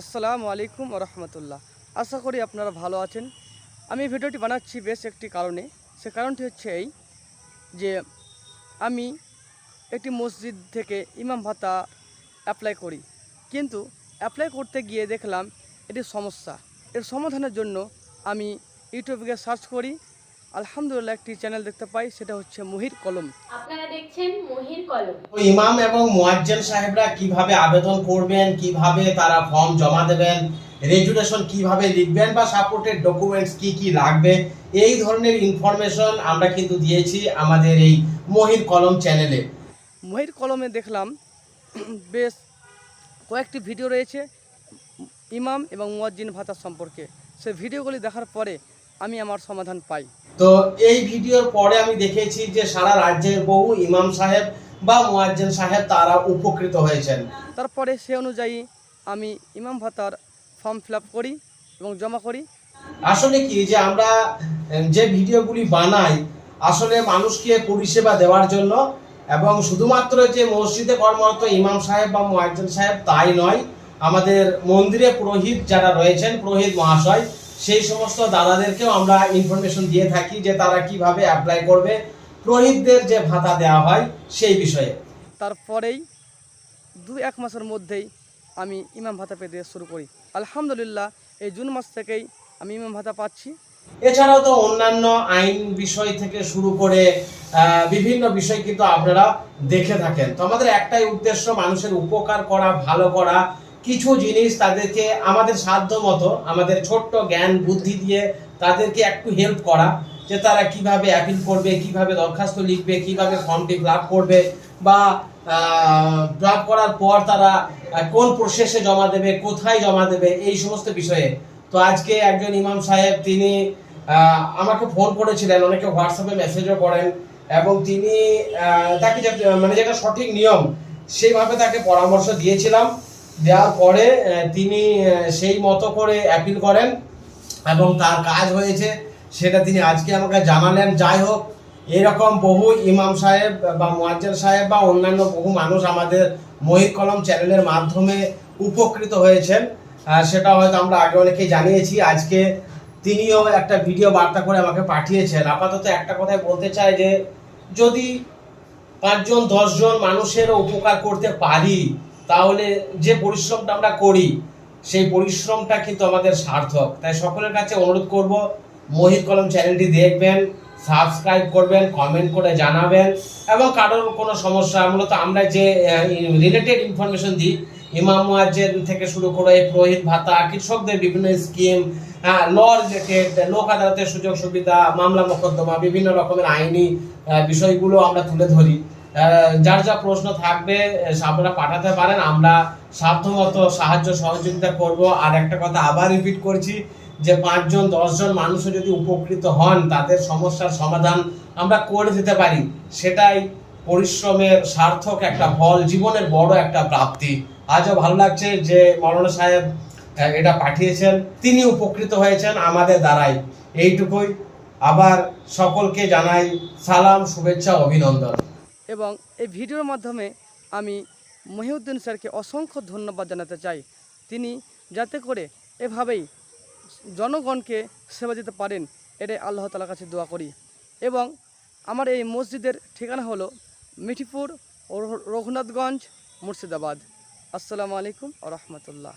আসসালামু আলাইকুম রহমতুল্লাহ। আশা করি আপনারা ভালো আছেন। আমি ভিডিওটি বানাচ্ছি বেশ একটি কারণে। সে কারণটি হচ্ছে এই যে আমি একটি মসজিদ থেকে ইমাম ভাতা অ্যাপ্লাই করি। কিন্তু অ্যাপ্লাই করতে গিয়ে দেখলাম এটি সমস্যা। এর সমাধানের জন্য আমি ইউটিউবে সার্চ করি। আলহামদুলিল্লাহ একটি চ্যানেল দেখতে পাই সেটা হচ্ছে মহির কলম। আপনারা দেখছেন মহির কলম। ইমাম এবং মুয়াজ্জেন সাহেবরা কীভাবে আবেদন করবেন কীভাবে তারা ফর্ম জমা দেবেন রেজুলেশন কীভাবে লিখবেন বা সাপোর্টেড ডকুমেন্টস কি কি লাগবে এই ধরনের ইনফরমেশন আমরা কিন্তু দিয়েছি আমাদের এই মহির কলম চ্যানেলে মহির কলমে দেখলাম বেশ কয়েকটি ভিডিও রয়েছে ইমাম এবং মুয়াজ্জিন ভাতা সম্পর্কে। সে ভিডিওগুলি দেখার পরে আমি আমার সমাধান পাই। তো এই ভিডিওর পরে আমি দেখেছি যে সারা রাজ্যের বহু ইমাম সাহেব বা মুয়াজ্জেন সাহেব তারা উপকৃত হয়েছেন। তারপরে সে অনুযায়ী আমি ইমাম ভাতার ফর্ম ফিল করি এবং জমা করি। আসলে কি যে আমরা যে ভিডিওগুলি বানাই আসলে মানুষকে পরিষেবা দেওয়ার জন্য এবং শুধুমাত্র যে মসজিদে কর্মরত ইমাম সাহেব বা মুয়াজ্জিন সাহেব তাই নয় আমাদের মন্দিরে পুরোহিত যারা রয়েছেন পুরোহিত মহাশয় সেই সমস্ত দাদাদেরকেও আমরা ইনফরমেশন দিয়ে থাকি যে তারা কীভাবে অ্যাপ্লাই করবে। পুরোহিতদের যে ভাতা দেওয়া হয় সেই বিষয়ে। তারপরেই দু এক মাসের মধ্যেই আমি ইমাম ভাতা পেতে শুরু করি। আলহামদুলিল্লাহ এই জুন মাস থেকেই আমি ইমাম ভাতা পাচ্ছি। এছাড়াও তো অন্যান্য আইন বিষয় থেকে শুরু করে বিভিন্ন বিষয় কিন্তু আপনারা দেখে থাকেন। তো আমাদের একটাই উদ্দেশ্য মানুষের উপকার করা ভালো করা কিছু জিনিস তাদেরকে আমাদের সাধ্য মতো, আমাদের ছোট্ট জ্ঞান, বুদ্ধি দিয়ে তাদেরকে একটু হেল্প করা, যে তারা কীভাবে অ্যাপিল করবে, কীভাবে দরখাস্ত লিখবে, কীভাবে ফর্মটি ফিল করবে বা ফিল করার পর তারা কোন প্রসেসে জমা দেবে, কোথায় জমা দেবে, এই সমস্ত বিষয়ে। তো আজকে একজন ইমাম সাহেব তিনি আমাকে ফোন করেছিলেন, অনেকে হোয়াটসঅ্যাপে মেসেজও করেন এবং তিনি তাকে মানে যেটা সঠিক নিয়ম, সেইভাবে তাকে পরামর্শ দিয়েছিলাম। দেওয়ার পরে তিনি সেই মতো করে অ্যাপিল করেন এবং তার কাজ হয়েছে সেটা তিনি আজকে আমাকে জানালেন। যাই হোক, এরকম বহু ইমাম সাহেব বা মুয়াজ্জেন সাহেব বা অন্যান্য বহু মানুষ আমাদের মহির কলম চ্যানেলের মাধ্যমে উপকৃত হয়েছেন। সেটা হয়তো আমরা আগে অনেকেই জানিয়েছি। আজকে তিনিও একটা ভিডিও বার্তা করে আমাকে পাঠিয়েছেন। আপাতত একটা কথাই বলতে চাই যে, যদি পাঁচজন, দশজন মানুষেরও উপকার করতে পারি তাহলে যে পরিশ্রমটা আমরা করি, সেই পরিশ্রমটা কিন্তু আমাদের সার্থক। তাই সকলের কাছে অনুরোধ করব মোহিত কলম চ্যানেলটি দেখবেন, সাবস্ক্রাইব করবেন কমেন্ট করে জানাবেন, এবং কারোর কোনো সমস্যা, মূলত আমরা যে রিলেটেড ইনফরমেশন দিই, ইমাম থেকে শুরু করে পুরোহিত ভাতা, কৃষকদের বিভিন্ন স্কিম ল রিলেটেড লোক আদালতের সুযোগ সুবিধা, মামলা মোকদ্দমা, বিভিন্ন রকমের আইনি বিষয়গুলো আমরা তুলে ধরি। যার যা প্রশ্ন থাকবে আপনারা পাঠাতে পারেন। আমরা সাধ্যমতো সাহায্য সহযোগিতা করব। আর একটা কথা আবার রিপিট করছি, যে পাঁচজন, দশজন মানুষও যদি উপকৃত হন, তাদের সমস্যার সমাধান আমরা করে দিতে পারি। সেটাই পরিশ্রমের সার্থক একটা ফল, জীবনের বড় একটা প্রাপ্তি। আজও ভালো লাগছে যে মৌলানা সাহেব এটা পাঠিয়েছেন। তিনি উপকৃত হয়েছেন আমাদের দ্বারাই। এইটুকুই। আবার সকলকে জানাই সালাম, শুভেচ্ছা, অভিনন্দন। এবং এই ভিডিওর মাধ্যমে আমি মহিউদ্দিন স্যারকে অসংখ্য ধন্যবাদ জানাতে চাই। তিনি যাতে করে এভাবেই জনগণকে সেবা দিতে পারেন, এটাই আল্লাহ তালার কাছে দোয়া করি। এবং আমার এই মসজিদের ঠিকানা হলো মিঠিপুর রঘুনাথগঞ্জ মুর্শিদাবাদ। আসসালামু আলাইকুম রহমতুল্লাহ।